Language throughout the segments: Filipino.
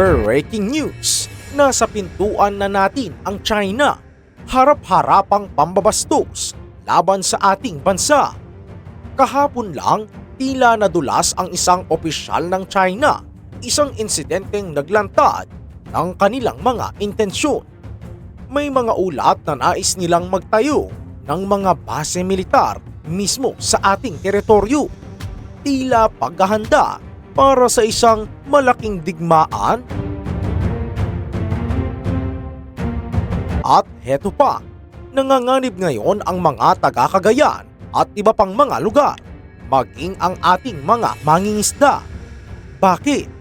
Breaking news! Nasa pintuan na natin ang China. Harap-harapang pambabastos laban sa ating bansa. Kahapon lang, tila nadulas ang isang opisyal ng China, isang insidenteng naglantad ng kanilang mga intensyon. May mga ulat na nais nilang magtayo ng mga base militar mismo sa ating teritoryo. Tila paghahanda para sa isang malaking digmaan? At heto pa, nanganganib ngayon ang mga taga-Cagayan at iba pang mga lugar, maging ang ating mga mangingisda. Bakit?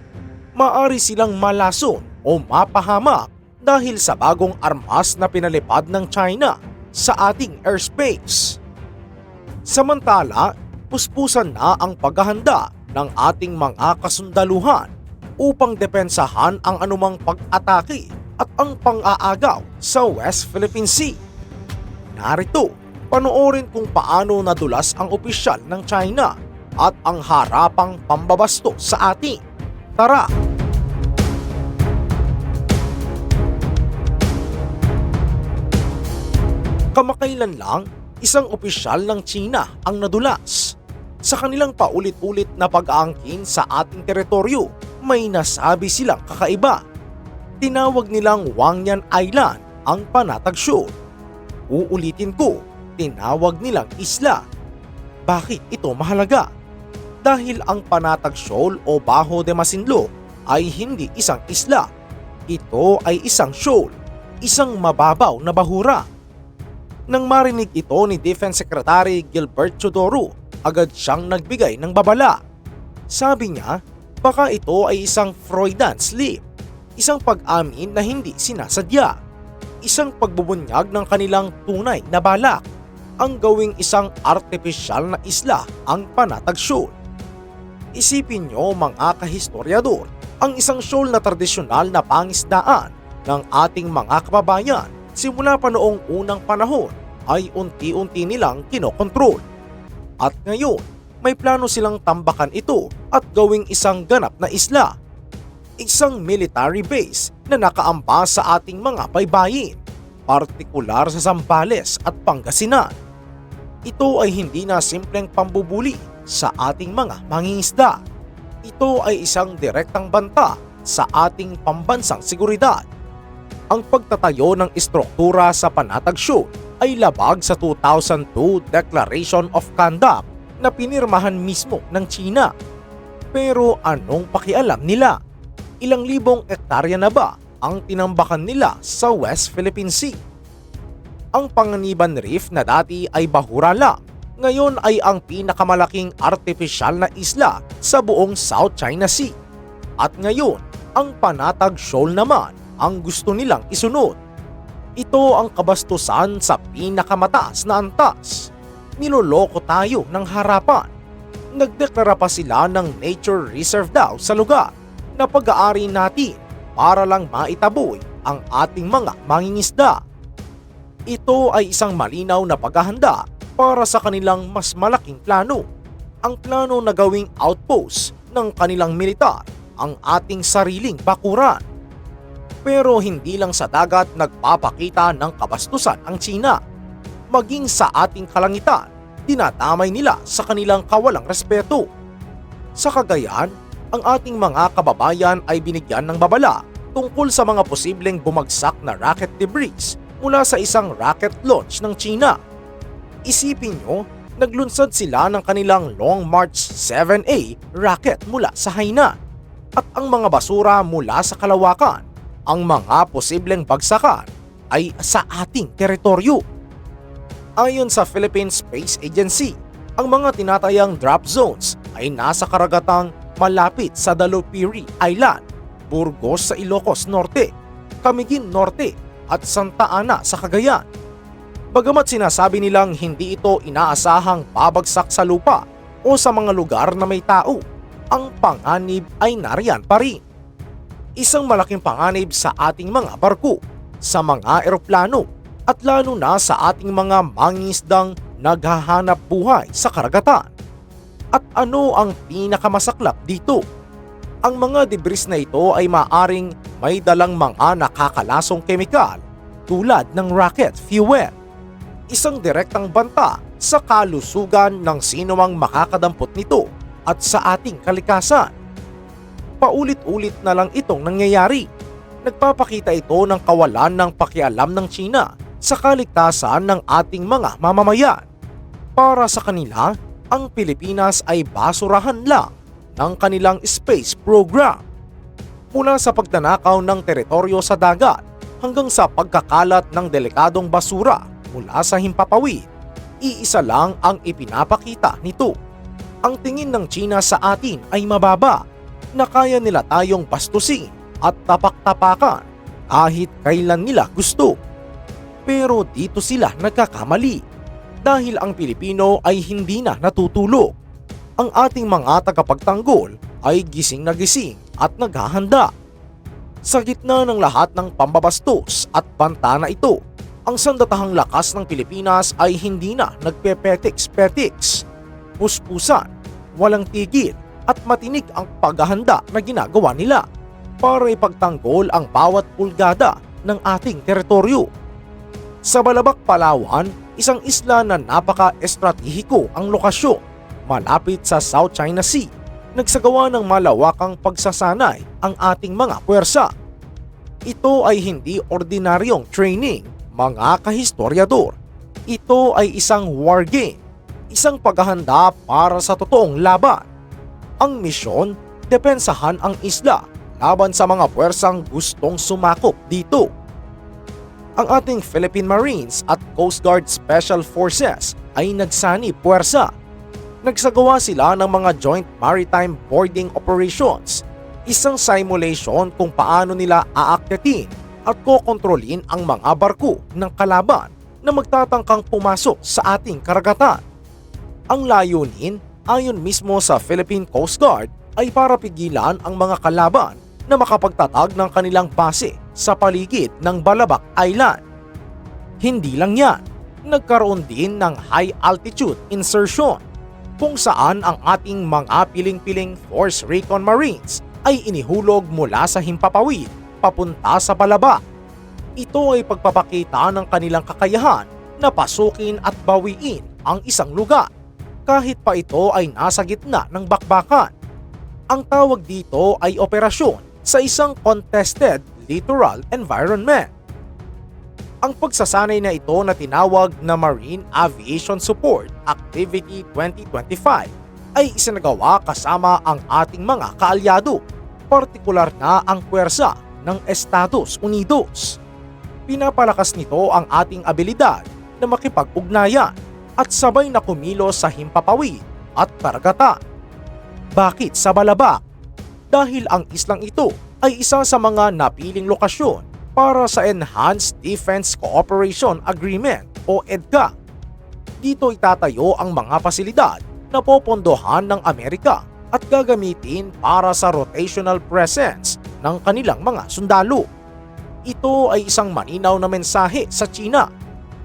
Maari silang malason o mapahamak dahil sa bagong armas na pinalipad ng China sa ating airspace. Samantala, puspusan na ang paghahanda ng ating mga kasundaluhan upang depensahan ang anumang pag-atake at ang pang-aagaw sa West Philippine Sea. Narito, panoorin kung paano nadulas ang opisyal ng China at ang harapang pambabasto sa atin. Tara! Kamakailan lang, isang opisyal ng China ang nadulas. Sa kanilang paulit-ulit na pag-aangkin sa ating teritoryo, may nasabi silang kakaiba. Tinawag nilang Wangyan Island ang panatag shoal. Uulitin ko, tinawag nilang isla. Bakit ito mahalaga? Dahil ang panatag shoal o Baho de Masinloc ay hindi isang isla. Ito ay isang shoal, isang mababaw na bahura. Nang marinig ito ni Defense Secretary Gilbert Chodoro, agad siyang nagbigay ng babala. Sabi niya, baka ito ay isang Freudian slip, isang pag-amin na hindi sinasadya, isang pagbubunyag ng kanilang tunay na balak, ang gawing isang artificial na isla ang Panatag Shoal. Isipin nyo mga kahistoryador, ang isang shoal na tradisyonal na pangisdaan ng ating mga kababayan simula pa noong unang panahon ay unti-unti nilang kinokontrol. At ngayon, may plano silang tambakan ito at gawing isang ganap na isla. Isang military base na nakaamba sa ating mga baybayin, partikular sa Zambales at Pangasinan. Ito ay hindi na simpleng pambubuli sa ating mga mangingisda. Ito ay isang direktang banta sa ating pambansang seguridad. Ang pagtatayo ng istruktura sa Panatag Shoal ay labag sa 2002 Declaration of Conduct na pinirmahan mismo ng China. Pero anong pakialam nila? Ilang libong ektarya na ba ang tinambakan nila sa West Philippine Sea? Ang Panganiban Reef na dati ay bahura lang, ngayon ay ang pinakamalaking artificial na isla sa buong South China Sea. At ngayon, ang Panatag Shoal naman ang gusto nilang isunod. Ito ang kabastusan sa pinakamataas na antas. Niloloko tayo ng harapan. Nagdeklara pa sila ng nature reserve daw sa lugar na pag-aari natin para lang maitaboy ang ating mga mangingisda. Ito ay isang malinaw na paghahanda para sa kanilang mas malaking plano. Ang plano na gawing outpost ng kanilang militar ang ating sariling bakuran. Pero hindi lang sa dagat nagpapakita ng kabastusan ang China. Maging sa ating kalangitan, dinadamay nila sa kanilang kawalang respeto. Sa Cagayan, ang ating mga kababayan ay binigyan ng babala tungkol sa mga posibleng bumagsak na rocket debris mula sa isang rocket launch ng China. Isipin nyo, naglunsad sila ng kanilang Long March 7A rocket mula sa Hainan at ang mga basura mula sa kalawakan, ang mga posibleng bagsakan ay sa ating teritoryo. Ayon sa Philippine Space Agency, ang mga tinatayang drop zones ay nasa karagatang malapit sa Dalupiri Island, Burgos sa Ilocos Norte, Camiguin Norte at Santa Ana sa Cagayan. Bagamat sinasabi nilang hindi ito inaasahang babagsak sa lupa o sa mga lugar na may tao, ang panganib ay nariyan pa rin. Isang malaking panganib sa ating mga barko, sa mga eroplano at lalo na sa ating mga mangingisdang naghahanap buhay sa karagatan. At ano ang pinakamasaklap dito? Ang mga debris na ito ay maaring may dalang mga nakakalasong kemikal tulad ng rocket fuel. Isang direktang banta sa kalusugan ng sinumang makakadampot nito at sa ating kalikasan. Paulit-ulit na lang itong nangyayari. Nagpapakita ito ng kawalan ng pakialam ng China sa kaligtasan ng ating mga mamamayan. Para sa kanila, ang Pilipinas ay basurahan lang ng kanilang space program. Mula sa pagtanakaw ng teritoryo sa dagat hanggang sa pagkakalat ng delikadong basura mula sa himpapawid, iisa lang ang ipinapakita nito. Ang tingin ng China sa atin ay mababa na kaya nila tayong bastusin at tapak-tapakan kahit kailan nila gusto. Pero dito sila nagkakamali dahil ang Pilipino ay hindi na natutulog. Ang ating mga tagapagtanggol ay gising na gising at naghahanda. Sa gitna ng lahat ng pambabastos at banta na ito, ang sandatahang lakas ng Pilipinas ay hindi na nagpepetiks-petiks. Puspusan, walang tigil at matinig ang paghahanda na ginagawa nila para ipagtanggol ang bawat pulgada ng ating teritoryo. Sa Balabac, Palawan, isang isla na napaka-estratehiko ang lokasyon malapit sa South China Sea. Nagsagawa ng malawakang pagsasanay ang ating mga puwersa. Ito ay hindi ordinaryong training, mga kahistoryador. Ito ay isang war game, isang paghahanda para sa totoong laban. Ang misyon, depensahan ang isla laban sa mga puwersang gustong sumakop dito ang ating Philippine Marines at Coast Guard Special Forces ay nagsani puwersa. Nagsagawa sila ng mga Joint Maritime Boarding Operations, isang simulation kung paano nila aakyatin at kokontrolin ang mga barko ng kalaban na magtatangkang pumasok sa ating karagatan. Ang layunin, ayon mismo sa Philippine Coast Guard, ay para pigilan ang mga kalaban na makapagtatag ng kanilang base sa paligid ng Balabac Island. Hindi lang yan, nagkaroon din ng high altitude insertion kung saan ang ating mga piling-piling Force Recon Marines ay inihulog mula sa Himpapawid papunta sa Balabac. Ito ay pagpapakita ng kanilang kakayahan na pasukin at bawiin ang isang lugar kahit pa ito ay nasa gitna ng bakbakan. Ang tawag dito ay operasyon sa isang contested littoral environment. Ang pagsasanay na ito na tinawag na Marine Aviation Support Activity 2025 ay isinagawa kasama ang ating mga kaalyado, partikular na ang puwersa ng Estados Unidos. Pinapalakas nito ang ating abilidad na makipag-ugnayan at sabay na kumilos sa himpapawid at karagatan. Bakit sa Balabac? dahil ang islang ito ay isa sa mga napiling lokasyon para sa Enhanced Defense Cooperation Agreement o EDCA. Dito itatayo ang mga pasilidad na popondohan ng Amerika at gagamitin para sa rotational presence ng kanilang mga sundalo. Ito ay isang maninaw na mensahe sa China.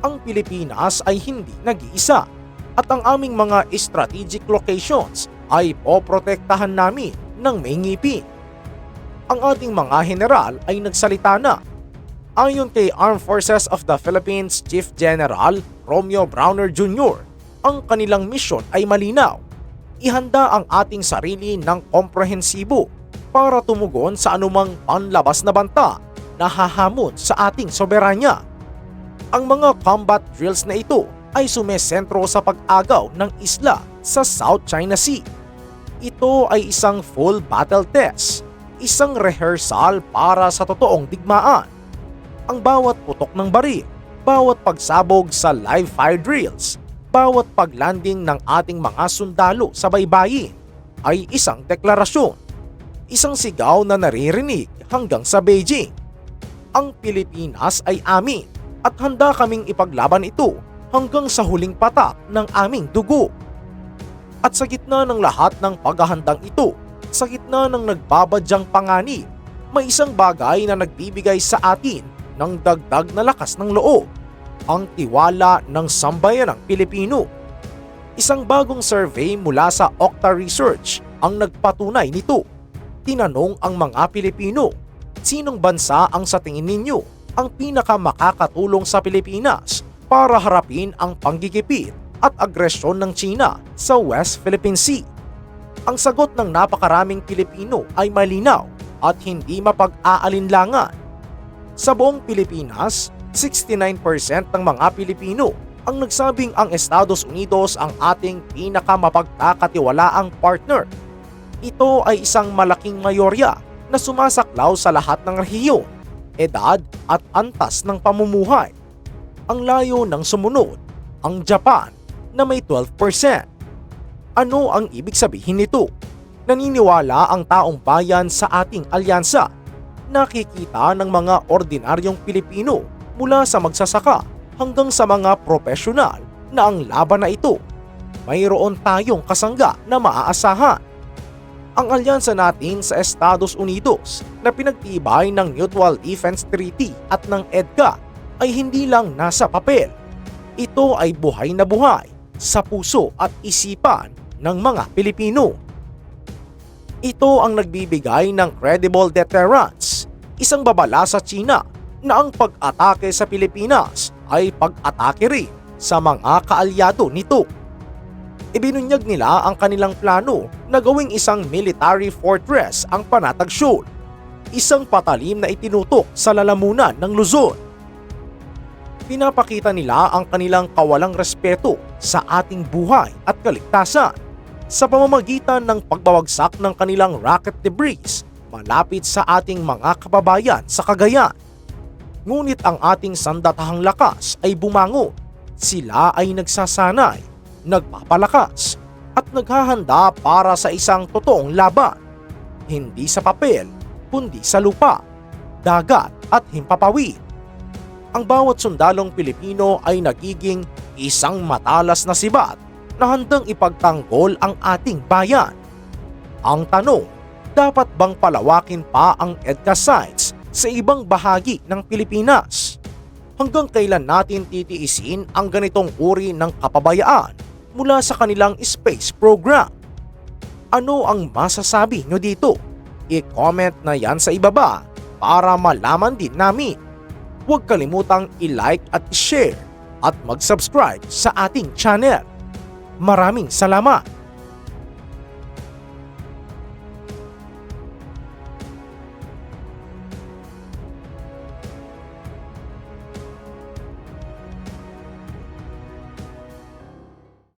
Ang Pilipinas ay hindi nag-iisa at ang aming mga strategic locations ay poprotektahan namin ng may ngipin. Ang ating mga general ay nagsalita na. Ayon kay Armed Forces of the Philippines Chief General Romeo Browner Jr., ang kanilang misyon ay malinaw. Ihanda ang ating sarili ng komprehensibo para tumugon sa anumang panlabas na banta na hahamon sa ating soberanya. Ang mga combat drills na ito ay sumesentro sa pag-agaw ng isla sa South China Sea ito ay isang full battle test, isang rehearsal para sa totoong digmaan. Ang bawat putok ng baril, bawat pagsabog sa live fire drills, bawat paglanding ng ating mga sundalo sa baybayin ay isang deklarasyon. Isang sigaw na naririnig hanggang sa Beijing. Ang Pilipinas ay amin at handa kaming ipaglaban ito hanggang sa huling patak ng aming dugo. At sa gitna ng lahat ng paghahandang ito, sa gitna ng nagbabadyang panganib, may isang bagay na nagbibigay sa atin ng dagdag na lakas ng loob, ang tiwala ng sambayanang Pilipino. Isang bagong survey mula sa Okta Research ang nagpatunay nito. Tinanong ang mga Pilipino, sinong bansa ang sa tingin ninyo ang pinaka makakatulong sa Pilipinas para harapin ang panggigipit at agresyon ng China sa West Philippine Sea? Ang sagot ng napakaraming Pilipino ay malinaw at hindi mapag-aalinlangan. Sa buong Pilipinas, 69% ng mga Pilipino ang nagsabing ang Estados Unidos ang ating pinakamapagkakatiwalaang partner. Ito ay isang malaking mayorya na sumasaklaw sa lahat ng rehiyon, edad at antas ng pamumuhay. Ang layo ng sumunod, ang Japan na may 12%. Ano ang ibig sabihin nito? Naniniwala ang taong bayan sa ating alyansa. Nakikita ng mga ordinaryong Pilipino mula sa magsasaka hanggang sa mga profesional na ang laban na ito. Mayroon tayong kasangga na maaasahan. Ang alyansa natin sa Estados Unidos na pinagtibay ng Mutual Defense Treaty at ng EDCA ay hindi lang nasa papel. Ito ay buhay na buhay sa puso at isipan ng mga Pilipino. Ito ang nagbibigay ng credible deterrence, isang babala sa China na ang pag-atake sa Pilipinas ay pag-atake rin sa mga kaalyado nito. Ibinunyag nila ang kanilang plano na gawing isang military fortress ang Panatag Shoal, isang patalim na itinutok sa lalamunan ng Luzon. Pinapakita nila ang kanilang kawalang respeto sa ating buhay at kaligtasan sa pamamagitan ng pagbawagsak ng kanilang rocket debris malapit sa ating mga kababayan sa Cagayan. Ngunit ang ating sandatahang lakas ay bumango. Sila ay nagsasanay, nagpapalakas, at naghahanda para sa isang totoong laban. Hindi sa papel, kundi sa lupa, dagat at himpapawid. Ang bawat sundalong Pilipino ay nagiging isang matalas na sibat na handang ipagtanggol ang ating bayan. Ang tanong, dapat bang palawakin pa ang EDCA sites sa ibang bahagi ng Pilipinas? Hanggang kailan natin titiisin ang ganitong uri ng kapabayaan mula sa kanilang space program? Ano ang masasabi nyo dito? I-comment na yan sa ibaba para malaman din namin. Huwag kalimutang i-like at i-share at mag-subscribe sa ating channel. Maraming salamat!